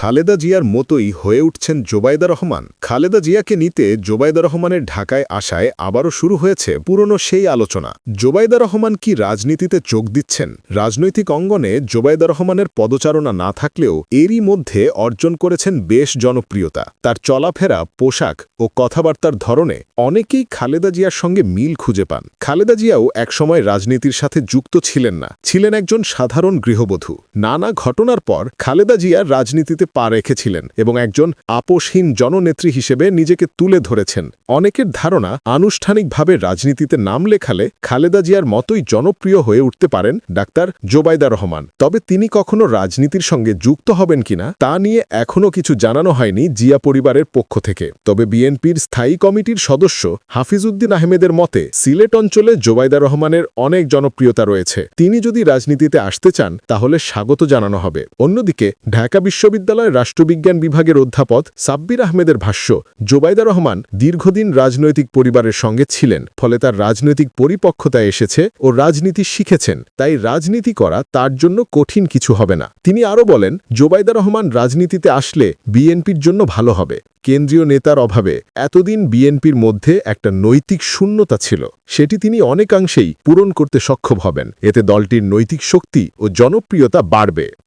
খালেদা জিয়ার মতোই হয়ে উঠছেন জোবাইদা রহমান। খালেদা জিয়াকে নিতে জোবাইদা রহমানের ঢাকায় আসায় আবারও শুরু হয়েছে পুরনো সেই আলোচনা। জোবাইদা রহমান কি রাজনীতিতে যোগ দিচ্ছেন? রাজনৈতিক অঙ্গনে জোবাইদা রহমানের পদচারণা না থাকলেও এরই মধ্যে অর্জন করেছেন বেশ জনপ্রিয়তা। তার চলাফেরা, পোশাক ও কথাবার্তার ধরনে অনেকেই খালেদা জিয়ার সঙ্গে মিল খুঁজে পান। খালেদা জিয়াও একসময় রাজনীতির সাথে যুক্ত ছিলেন না। ছিলেন একজন সাধারণ গৃহবধূ। নানা ঘটনার পর খালেদা জিয়া রাজনীতিতে পা রেখেছিলেন এবং একজন আপোষহীন জননেত্রী হিসেবে নিজেকে তুলে ধরেছেন। অনেকের ধারণা, আনুষ্ঠানিকভাবে রাজনীতিতে নাম লেখালে খালেদা জিয়ার মতোই জনপ্রিয় হয়ে উঠতে পারেন ডাক্তার জোবাইদা রহমান। তবে তিনি কখনো রাজনীতির সঙ্গে যুক্ত হবেন কিনা, তা নিয়ে এখনও কিছু জানানো হয়নি জিয়া পরিবারের পক্ষ থেকে। তবে বিএনপির স্থায়ী কমিটির সদস্য হাফিজউদ্দিন আহমেদের মতে, সিলেট অঞ্চলে জোবাইদা রহমানের অনেক জনপ্রিয়তা রয়েছে। তিনি যদি রাজনীতিতে আসতে চান, তাহলে স্বাগত জানানো হবে। অন্যদিকে, ঢাকা বিশ্ববিদ্যালয়ের রাষ্ট্রবিজ্ঞান বিভাগের অধ্যাপক সাব্বির আহমেদের ভাষ্য, জোবাইদা রহমান দীর্ঘদিন রাজনৈতিক পরিবারের সঙ্গে ছিলেন, ফলে তার রাজনৈতিক পরিপক্কতা এসেছে ও রাজনীতি শিখেছেন, তাই রাজনীতি করা তার জন্য কঠিন কিছু হবে না। তিনি আরও বলেন, জোবাইদা রহমান রাজনীতিতে আসলে বিএনপির জন্য ভালো হবে। কেন্দ্রীয় নেতার অভাবে এতদিন বিএনপির মধ্যে একটা নৈতিক শূন্যতা ছিল। সেটি তিনি অনেকাংশেই পূরণ করতে সক্ষম হবেন। এতে দলটির নৈতিক শক্তি ও জনপ্রিয়তা বাড়বে।